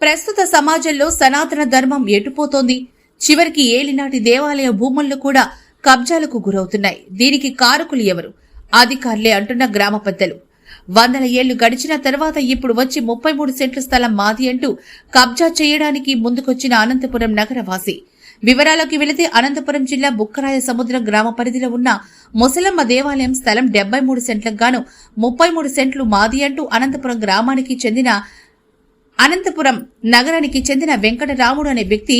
ప్రస్తుత సమాజంలో సనాతన ధర్మం ఎటుపోతోంది? చివరికి ఏలినాటి దేవాలయ భూముల్లో కూడా కబ్జాలకు గురవుతున్నాయి. దీనికి కారకులు ఎవరు? అధికారులే అంటున్న గ్రామ పెద్దలు. వందల ఏళ్ళు గడిచిన తర్వాత ఇప్పుడు వచ్చి ముప్పై మూడు సెంట్ల స్థలం మాది అంటూ కబ్జా చేయడానికి ముందుకొచ్చిన అనంతపురం నగరవాసి. వివరాలకు వెళితే అనంతపురం జిల్లా బుక్కరాయ సముద్రం గ్రామ పరిధిలో ఉన్న ముసలమ్మ దేవాలయం స్థలం డెబ్బై మూడు సెంట్లకు గాను ముప్పై మూడు సెంట్లు మాది అంటూ అనంతపురం గ్రామానికి చెందిన అనంతపురం నగరానికి చెందిన వెంకటరాముడు అనే వ్యక్తి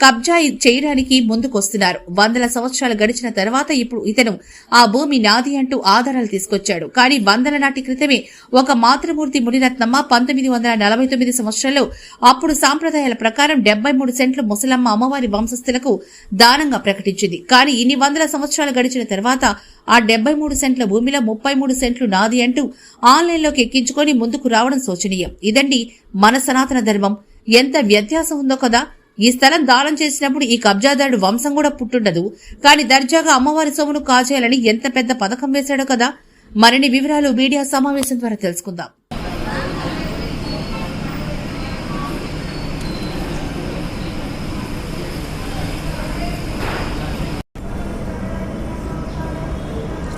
కబ్జా చేయడానికి ముందుకొస్తున్నారు. వందల సంవత్సరాలు గడిచిన తర్వాత ఇప్పుడు ఇతను ఆ భూమి నాది అంటూ ఆధారాలు తీసుకొచ్చాడు. కానీ వందల నాటి క్రితమే ఒక మాతృమూర్తి మునిరత్నమ్మ పంతొమ్మిది వందల నలభై తొమ్మిది సంవత్సరంలో అప్పుడు సాంప్రదాయాల ప్రకారం డెబ్బై మూడు సెంట్లు ముసలమ్మ అమ్మవారి వంశస్థులకు దానంగా ప్రకటించింది. కానీ ఇన్ని వందల సంవత్సరాలు గడిచిన తర్వాత ఆ డెబ్బై మూడు సెంట్ల భూమిలో ముప్పై మూడు సెంట్లు నాది అంటూ ఆన్లైన్లోకి ఎక్కించుకొని ముందుకు రావడం శోచనీయం. ఇదండి మన సనాతన ధర్మం. ఎంత వ్యత్యాసం ఉందో కదా? ఈ స్థలం దానం చేసినప్పుడు ఈ కబ్జాదారుడు వంశం కూడా పుట్టుండదు. కానీ దర్జాగా అమ్మవారి సొమ్మును కాచేయాలని ఎంత పెద్ద పథకం వేశాడో కదా? మరిన్ని వివరాలు మీడియా సమావేశం ద్వారా తెలుసుకుందాం.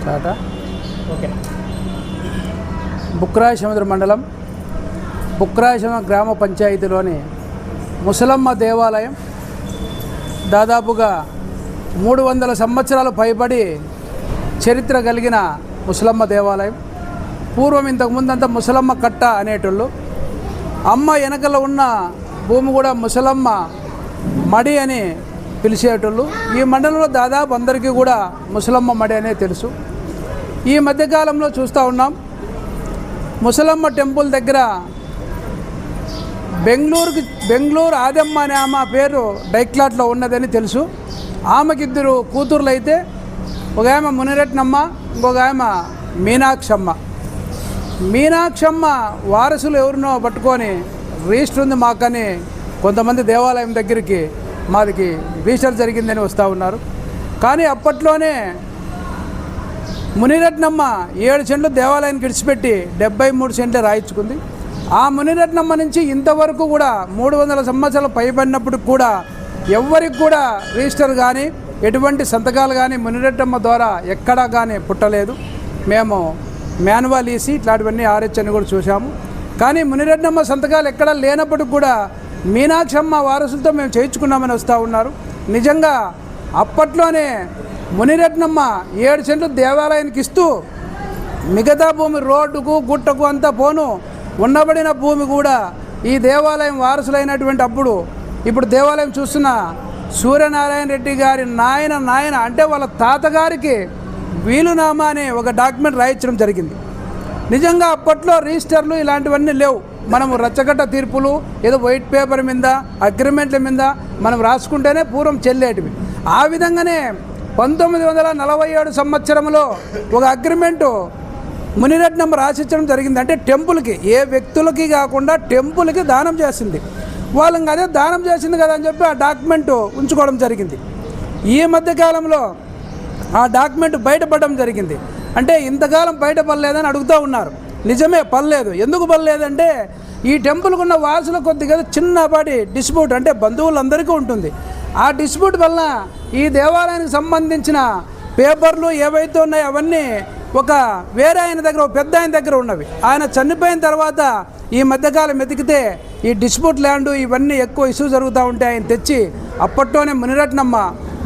స్టార్టా బుక్రాయ సముద్ర మండలం బుక్రాయ గ్రామ పంచాయతీలోని ముసలమ్మ దేవాలయం దాదాపుగా మూడు వందల సంవత్సరాలు పైబడి చరిత్ర కలిగిన ముసలమ్మ దేవాలయం. పూర్వం ఇంతకుముందంతా ముసలమ్మ కట్ట అనేటోళ్ళు. అమ్మ వెనకలో ఉన్న భూమి కూడా ముసలమ్మ మడి అని పిలిచేటోళ్ళు. ఈ మండలంలో దాదాపు అందరికీ కూడా ముసలమ్మ మడి అనే తెలుసు. ఈ మధ్యకాలంలో చూస్తూ ఉన్నాం. ముసలమ్మ టెంపుల్ దగ్గర బెంగళూరుకి బెంగళూరు ఆదమ్మ అనే ఆమె పేరు డైక్లాట్లో ఉన్నదని తెలుసు. ఆమెకి ఇద్దరు కూతుర్లు అయితే ఒక ఆమె మునిరెట్నమ్మ ఇంకొక ఆమె మీనాక్షమ్మ. మీనాక్షమ్మ వారసులు ఎవరినో పట్టుకొని రిజిస్టర్ ఉంది మాకని కొంతమంది దేవాలయం దగ్గరికి మాదికి రిజిస్టర్ జరిగిందని వస్తూ ఉన్నారు. కానీ అప్పట్లోనే మునిరత్నమ్మ ఏడు సెంట్లు దేవాలయానికి విడిచిపెట్టి డెబ్బై మూడు సెంట్లు రాయించుకుంది. ఆ మునిరత్నమ్మ నుంచి ఇంతవరకు కూడా మూడు వందల సంవత్సరాలు పైబడినప్పుడు కూడా ఎవ్వరికి కూడా రిజిస్టర్ కానీ ఎటువంటి సంతకాలు కానీ మునిరత్నమ్మ ద్వారా ఎక్కడా కానీ పుట్టలేదు. మేము మాన్యువల్ ఈసి ఇట్లాంటివన్నీ ఆర్హెచ్ఎని కూడా చూసాము కానీ మునిరెడ్డమ్మ సంతకాలు ఎక్కడా లేనప్పటికి కూడా మీనాక్షమ్మ వారసులతో మేము చేయించుకున్నామని వస్తూ ఉన్నారు. నిజంగా అప్పట్లోనే మునిరత్నమ్మ ఏడు సెంట్లు దేవాలయానికి ఇస్తూ మిగతా భూమి రోడ్డుకు గుట్టకు అంతా పోను ఉండబడిన భూమి కూడా ఈ దేవాలయం వారసులైనటువంటి అప్పుడు ఇప్పుడు దేవాలయం చూస్తున్న సూర్యనారాయణ రెడ్డి గారి నాయన నాయన అంటే వాళ్ళ తాతగారికి వీలునామా అనే ఒక డాక్యుమెంట్ రాయించడం జరిగింది. నిజంగా అప్పట్లో రిజిస్టర్లు ఇలాంటివన్నీ లేవు. మనము రచ్చగట్ట తీర్పులు ఏదో వైట్ పేపర్ మీద అగ్రిమెంట్ల మీద మనం రాసుకుంటేనే పూర్వం చెల్లేటివి. ఆ విధంగానే పంతొమ్మిది వందల నలభై ఏడు సంవత్సరంలో ఒక అగ్రిమెంటు మునిరత్నం రాసిచ్చడం జరిగింది అంటే టెంపుల్కి ఏ వ్యక్తులకి కాకుండా టెంపుల్కి దానం చేసింది. వాళ్ళు ఇంకా అదే దానం చేసింది కదా అని చెప్పి ఆ డాక్యుమెంట్ ఉంచుకోవడం జరిగింది. ఈ మధ్యకాలంలో ఆ డాక్యుమెంట్ బయటపడడం జరిగింది. అంటే ఇంతకాలం బయటపడలేదని అడుగుతూ ఉన్నారు. నిజమే పర్లేదు ఎందుకు పర్లేదంటే ఈ టెంపుల్కి ఉన్న వారసుల కొద్దిగా చిన్నపాటి డిస్ప్యూట్ అంటే బంధువులందరికీ ఉంటుంది. ఆ డిస్ప్యూట్ వల్ల ఈ దేవాలయానికి సంబంధించిన పేపర్లు ఏవైతే ఉన్నాయో అవన్నీ ఒక వేరే ఆయన దగ్గర ఒక పెద్ద ఆయన దగ్గర ఉన్నవి. ఆయన చనిపోయిన తర్వాత ఈ మధ్యకాలం వెతికితే ఈ డిస్ప్యూట్ ల్యాండ్ ఇవన్నీ ఎక్కువ ఇష్యూ జరుగుతూ ఉంటే ఆయన తెచ్చి అప్పట్లోనే మునిరత్నమ్మ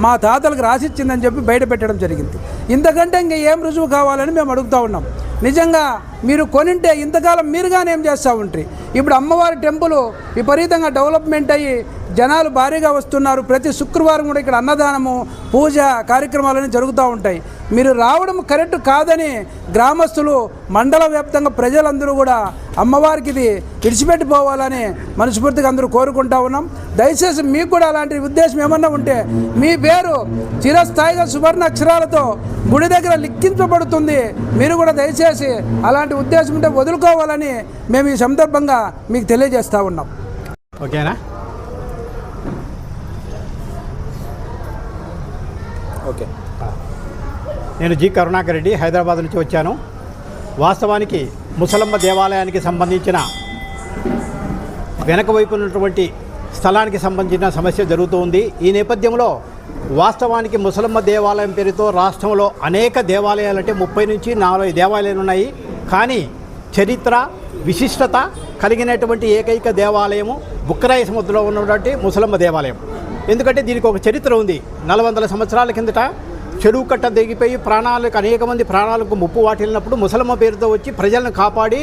మా తాతలకు రాసిచ్చిందని చెప్పి బయట పెట్టడం జరిగింది. ఇంతకంటే ఇంకా ఏం రుజువు కావాలని మేము అడుగుతూ ఉన్నాం. నిజంగా మీరు కొనింటే ఇంతకాలం మీరుగానే ఏం చేస్తూ ఉంటారు ఇప్పుడు అమ్మవారి టెంపుల్ విపరీతంగా డెవలప్మెంట్ అయ్యి జనాలు భారీగా వస్తున్నారు. ప్రతి శుక్రవారం కూడా ఇక్కడ అన్నదానము పూజ కార్యక్రమాలన్నీ జరుగుతూ ఉంటాయి. మీరు రావడం కరెక్ట్ కాదని గ్రామస్తులు మండల వ్యాప్తంగా ప్రజలందరూ కూడా అమ్మవారికి ఇది విడిచిపెట్టిపోవాలని మనస్ఫూర్తిగా అందరూ కోరుకుంటా ఉన్నాం. దయచేసి మీకు కూడా అలాంటి ఉద్దేశం ఏమన్నా ఉంటే మీ పేరు చిరస్థాయిగా సువర్ణ అక్షరాలతో గుడి దగ్గర లిఖించబడుతుంది. మీరు కూడా దయచేసి అలాంటి ఉద్దేశం ఉంటే వదులుకోవాలని మేము ఈ సందర్భంగా మీకు తెలియజేస్తూ ఉన్నాం. ఓకేనా? నేను జి కరుణాకర్ రెడ్డి హైదరాబాద్ నుంచి వచ్చాను. వాస్తవానికి ముసలమ్మ దేవాలయానికి సంబంధించిన వెనక వైపు ఉన్నటువంటి స్థలానికి సంబంధించిన సమస్య జరుగుతూ ఉంది. ఈ నేపథ్యంలో వాస్తవానికి ముసలమ్మ దేవాలయం పేరుతో రాష్ట్రంలో అనేక దేవాలయాలు అంటే ముప్పై నుంచి నలభై దేవాలయాలు ఉన్నాయి. కానీ చరిత్ర విశిష్టత కలిగినటువంటి ఏకైక దేవాలయము బుక్కరాయ సముద్రంలో ఉన్నటువంటి ముసలమ్మ దేవాలయం. ఎందుకంటే దీనికి ఒక చరిత్ర ఉంది. నలభై సంవత్సరాల కిందట చెరువు కట్ట దిగిపోయి ప్రాణాలకు అనేక మంది ప్రాణాలకు ముప్పు వాటిల్లినప్పుడు ముసలమ్మ పేరుతో వచ్చి ప్రజలను కాపాడి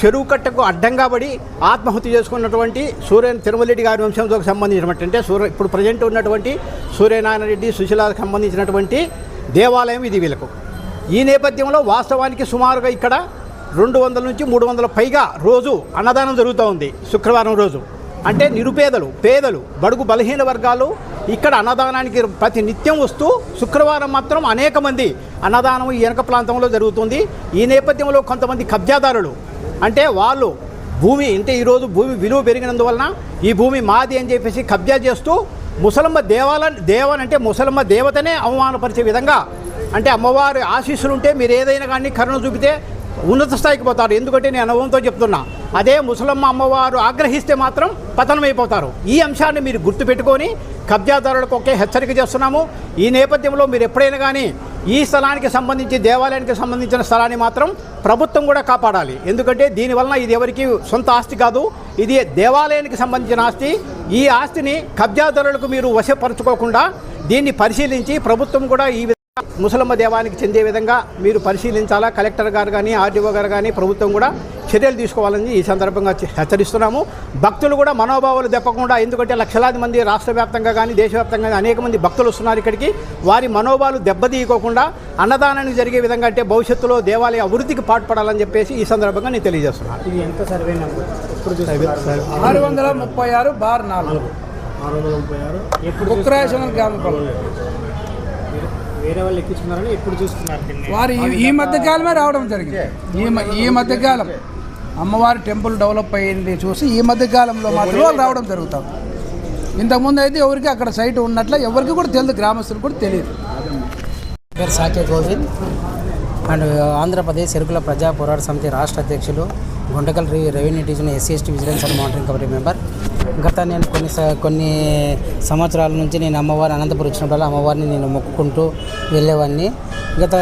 చెరువు కట్టకు అడ్డంగా పడి ఆత్మహత్య చేసుకున్నటువంటి సూర్యన్ తిరుమలరెడ్డి గారి వంశంతో సంబంధించినటువంటి అంటే సూర్య ఇప్పుడు ప్రజెంట్ ఉన్నటువంటి సూర్యనారాయణ రెడ్డి సుశీలకు సంబంధించినటువంటి దేవాలయం ఇది వీళ్ళకు. ఈ నేపథ్యంలో వాస్తవానికి సుమారుగా ఇక్కడ రెండు వందల నుంచి మూడు వందల పైగా రోజు అన్నదానం జరుగుతూ ఉంది శుక్రవారం రోజు. అంటే నిరుపేదలు పేదలు బడుగు బలహీన వర్గాలు ఇక్కడ అన్నదానానికి ప్రతి నిత్యం వస్తూ శుక్రవారం మాత్రం అనేక మంది అన్నదానం ఈ వెనక ప్రాంతంలో జరుగుతుంది. ఈ నేపథ్యంలో కొంతమంది కబ్జాదారులు అంటే వాళ్ళు భూమి అంటే ఈరోజు భూమి విలువ పెరిగినందువలన ఈ భూమి మాది అని చెప్పేసి కబ్జా చేస్తూ ముసలమ్మ దేవాల దేవన్ అంటే ముసలమ్మ దేవతనే అవమానపరిచే విధంగా అంటే అమ్మవారి ఆశీస్సులు ఉంటే మీరు ఏదైనా కానీ కరుణ చూపితే ఉన్నత స్థాయికి పోతారు. ఎందుకంటే నేను అనుభవంతో చెప్తున్నా అదే ముసలమ్మ అమ్మవారు ఆగ్రహిస్తే మాత్రం పతనమైపోతారు. ఈ అంశాన్ని మీరు గుర్తుపెట్టుకొని కబ్జాదారులకు ఒకే హెచ్చరిక చేస్తున్నాము. ఈ నేపథ్యంలో మీరు ఎప్పుడైనా కానీ ఈ స్థలానికి సంబంధించి దేవాలయానికి సంబంధించిన స్థలాన్ని మాత్రం ప్రభుత్వం కూడా కాపాడాలి. ఎందుకంటే దీనివలన ఇది ఎవరికి సొంత ఆస్తి కాదు. ఇది దేవాలయానికి సంబంధించిన ఆస్తి. ఈ ఆస్తిని కబ్జాదారులకు మీరు వశపరచుకోకుండా దీన్ని పరిశీలించి ప్రభుత్వం కూడా ఈ ముసలమ్మ దేవానికి చెందే విధంగా మీరు పరిశీలించాలా? కలెక్టర్ గారు కానీ ఆర్డీఓ గారు కానీ ప్రభుత్వం కూడా చర్యలు తీసుకోవాలని ఈ సందర్భంగా హెచ్చరిస్తున్నాము. భక్తులు కూడా మనోభావాలు దెప్పకుండా ఎందుకంటే లక్షలాది మంది రాష్ట్ర వ్యాప్తంగా కానీ దేశవ్యాప్తంగా కానీ అనేక మంది భక్తులు వస్తున్నారు ఇక్కడికి. వారి మనోభావాలు దెబ్బతీయకోకుండా అన్నదానానికి జరిగే విధంగా అంటే భవిష్యత్తులో దేవాలయ అభివృద్ధికి పాటుపడాలని చెప్పేసి ఈ సందర్భంగా నేను తెలియజేస్తున్నాను. ఇది ఎంత సర్వే ఆరు వందల ముప్పై ఆరు బార్ నాలుగు. ఆరు వందల ముప్పై ఆరు. గ్రామ. వేరే వాళ్ళు ఎక్కించుకున్నారని ఎప్పుడు చూస్తున్నారు? వారు ఈ- మధ్యకాలమే రావడం జరిగింది. ఈ ఈ మధ్యకాలం అమ్మవారి టెంపుల్ డెవలప్ అయ్యింది చూసి ఈ మధ్యకాలంలో మాత్రం వాళ్ళు రావడం జరుగుతుంది ఇంతకుముందు అయితే ఎవరికి అక్కడ సైట్ ఉన్నట్ల ఎవరికి కూడా తెలియదు. గ్రామస్తులకు కూడా తెలియదు. పేరు సాకే గోవింద్. అండ్ ఆంధ్రప్రదేశ్ ఎరుకుల ప్రజా పోరాట సమితి రాష్ట్ర అధ్యక్షులు Guntakal రెవె- revenue division SC ST vigilance and monitoring committee member. గత నేను కొన్ని స- కొన్ని సంవత్సరాల నుంచి నేను అమ్మవారి అనంతపురం వచ్చినప్పుడు అమ్మవారిని నేను మొక్కుకుంటూ వెళ్ళేవాడిని. గత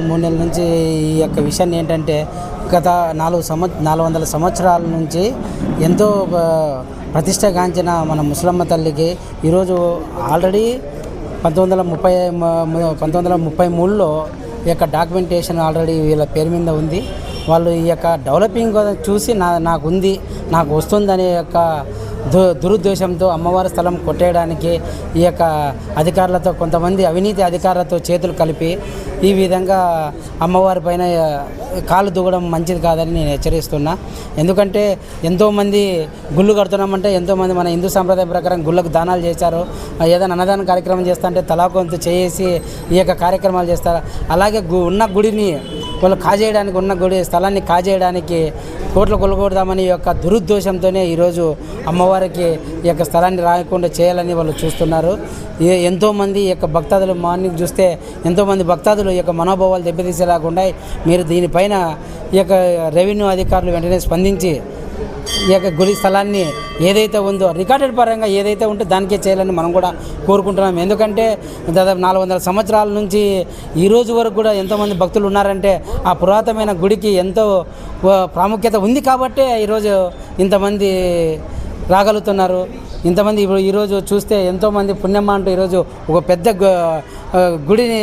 మూడు నెలల నుంచి ఈ యొక్క విషయాన్ని ఏంటంటే గత నాలుగు సంవ నాలుగు వందల సంవత్సరాల నుంచి ఎంతో ప్రతిష్టగాంచిన మన ముసలమ్మ తల్లికి ఈరోజు ఆల్రెడీ పంతొమ్మిది వందల ముప్పై పంతొమ్మిది వందల ముప్పై మూడులో ఈ యొక్క డాక్యుమెంటేషన్ ఆల్రెడీ వీళ్ళ పేరు మీద ఉంది. వాళ్ళు ఈ యొక్క డెవలపింగ్ చూసి నా నాకు ఉంది నాకు వస్తుందనే యొక్క దు దురుద్దేశంతో అమ్మవారి స్థలం కొట్టేయడానికి ఈ యొక్క అధికారులతో కొంతమంది అవినీతి అధికారులతో చేతులు కలిపి ఈ విధంగా అమ్మవారి పైన కాళ్ళు కాలు దూగడం మంచిది కాదని నేను హెచ్చరిస్తున్నా. ఎందుకంటే ఎంతోమంది గుళ్ళు కడుతున్నామంటే ఎంతోమంది మన హిందూ సాంప్రదాయం ప్రకారం గుళ్ళకు దానాలు చేశారు. ఏదైనా అన్నదాన కార్యక్రమం చేస్తా అంటే తలాకొంత చేసి ఈ యొక్క కార్యక్రమాలు చేస్తారు. అలాగే గు ఉన్న గుడిని వాళ్ళు కాజేయడానికి ఉన్న గుడి స్థలాన్ని కాజేయడానికి కోట్లు కొలగొడదామని యొక్క దురుద్దేశంతోనే ఈరోజు అమ్మవారికి ఈ యొక్క స్థలాన్ని రాయకుండా చేయాలని వాళ్ళు చూస్తున్నారు. ఎంతోమంది ఈ యొక్క భక్తాదులు మార్నింగ్ చూస్తే ఎంతోమంది భక్తాదులు ఈ యొక్క మనోభావాలు దెబ్బతీసేలాగా మీరు దీనిపైన ఈ యొక్క రెవెన్యూ అధికారులు వెంటనే స్పందించి ఈ యొక్క గుడి స్థలాన్ని ఏదైతే ఉందో రికార్డెడ్ పరంగా ఏదైతే ఉంటే దానికే చేయాలని మనం కూడా కోరుకుంటున్నాం. ఎందుకంటే దాదాపు నాలుగు వందల సంవత్సరాల నుంచి ఈ రోజు వరకు కూడా ఎంతోమంది భక్తులు ఉన్నారంటే ఆ పురాతనమైన గుడికి ఎంతో ప్రాముఖ్యత ఉంది కాబట్టే ఈరోజు ఇంతమంది రాగలుగుతున్నారు. ఇంతమంది ఇప్పుడు ఈరోజు చూస్తే ఎంతోమంది పుణ్యమ్మ అంటూ ఈరోజు ఒక పెద్ద గుడిని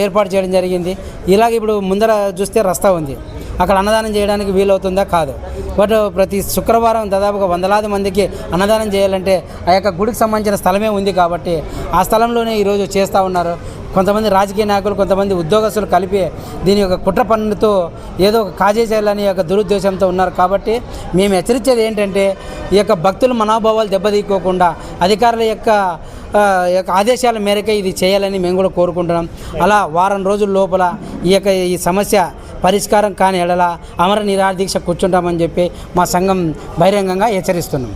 ఏర్పాటు చేయడం జరిగింది. ఇలాగ ఇప్పుడు ముందర చూస్తే రస్తా ఉంది. అక్కడ అన్నదానం చేయడానికి వీలవుతుందా? కాదు. బట్ ప్రతి శుక్రవారం దాదాపుగా వందలాది మందికి అన్నదానం చేయాలంటే ఆ యొక్క గుడికి సంబంధించిన స్థలమే ఉంది కాబట్టి ఆ స్థలంలోనే ఈరోజు చేస్తూ ఉన్నారు. కొంతమంది రాజకీయ నాయకులు కొంతమంది ఉద్యోగస్తులు కలిపి దీని యొక్క కుట్ర పన్నుతో ఏదో ఒక కాజే చేయాలని యొక్క దురుద్దేశంతో ఉన్నారు కాబట్టి మేము హెచ్చరించేది ఏంటంటే ఈ యొక్క భక్తుల మనోభావాలు దెబ్బతీయకోకుండా అధికారుల యొక్క యొక్క ఆదేశాల మేరకే ఇది చేయాలని మేము కూడా కోరుకుంటున్నాం. అలా వారం రోజుల లోపల ఈ యొక్క ఈ సమస్య పరిష్కారం కాని ఎడల అమర నిరాదీక్ష కూర్చుంటామని చెప్పి మా సంఘం బహిరంగంగా హెచ్చరిస్తున్నాం.